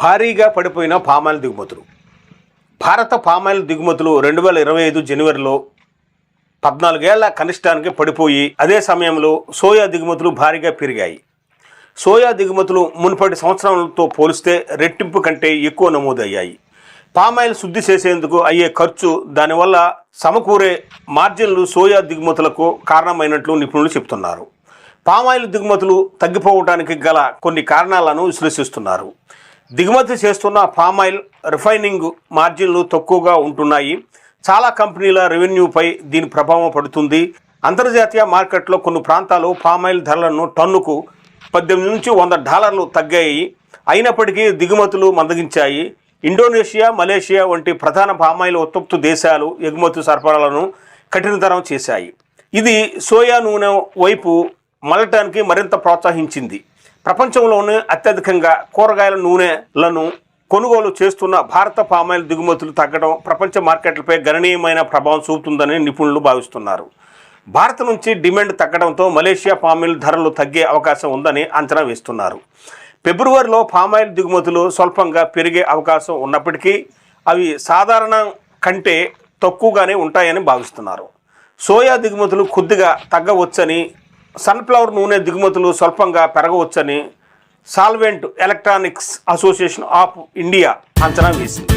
భారీగా పడిపోయిన పామాయిల్ దిగుమతులు. భారత పామాయిల్ దిగుమతులు రెండు వేల ఇరవై ఐదు జనవరిలో పద్నాలుగేళ్ళ కనిష్టానికి పడిపోయి అదే సమయంలో సోయా దిగుమతులు భారీగా పెరిగాయి. సోయా దిగుమతులు మునుపటి సంవత్సరాలతో పోలిస్తే రెట్టింపు కంటే ఎక్కువ నమోదయ్యాయి. పామాయిల్ శుద్ధి చేసేందుకు అయ్యే ఖర్చు దానివల్ల సమకూరే మార్జిన్లు సోయా దిగుమతులకు కారణమైనట్లు నిపుణులు చెబుతున్నారు పామాయిల్ దిగుమతులు తగ్గిపోవడానికి గల కొన్ని కారణాలను విశ్లేషిస్తున్నారు. దిగుమతి చేస్తున్న పామాయిల్ రిఫైనింగ్ మార్జిన్లు తక్కువగా ఉంటున్నాయి. చాలా కంపెనీల రెవెన్యూపై దీని ప్రభావం పడుతుంది. అంతర్జాతీయ మార్కెట్లో కొన్ని ప్రాంతాలు పామాయిల్ ధరలను టన్నుకు పద్దెనిమిది నుంచి వంద డాలర్లు తగ్గాయి. అయినప్పటికీ దిగుమతులు మందగించాయి. ఇండోనేషియా మలేషియా వంటి ప్రధాన పామాయిల్ ఉత్పత్తి దేశాలు ఎగుమతి సరఫరాలను కఠినతరం చేశాయి. ఇది సోయా నూనె వైపు మలటానికి మరింత ప్రోత్సహించింది. ప్రపంచంలోనే అత్యధికంగా కూరగాయల నూనెలను కొనుగోలు చేస్తున్న భారత పామాయిల్ దిగుమతులు తగ్గడం ప్రపంచ మార్కెట్లపై గణనీయమైన ప్రభావం చూపుతుందని నిపుణులు భావిస్తున్నారు. భారత్ నుంచి డిమాండ్ తగ్గడంతో మలేషియా పామాయిల్ ధరలు తగ్గే అవకాశం ఉందని అంచనా వేస్తున్నారు. ఫిబ్రవరిలో పామాయిల్ దిగుమతులు స్వల్పంగా పెరిగే అవకాశం ఉన్నప్పటికీ అవి సాధారణ కంటే తక్కువగానే ఉంటాయని భావిస్తున్నారు. సోయా దిగుమతులు కొద్దిగా తగ్గవచ్చని సన్ఫ్లవర్ నూనె దిగుమతులు స్వల్పంగా పెరగవచ్చని solvent electronics association of India అంచనా వేసింది.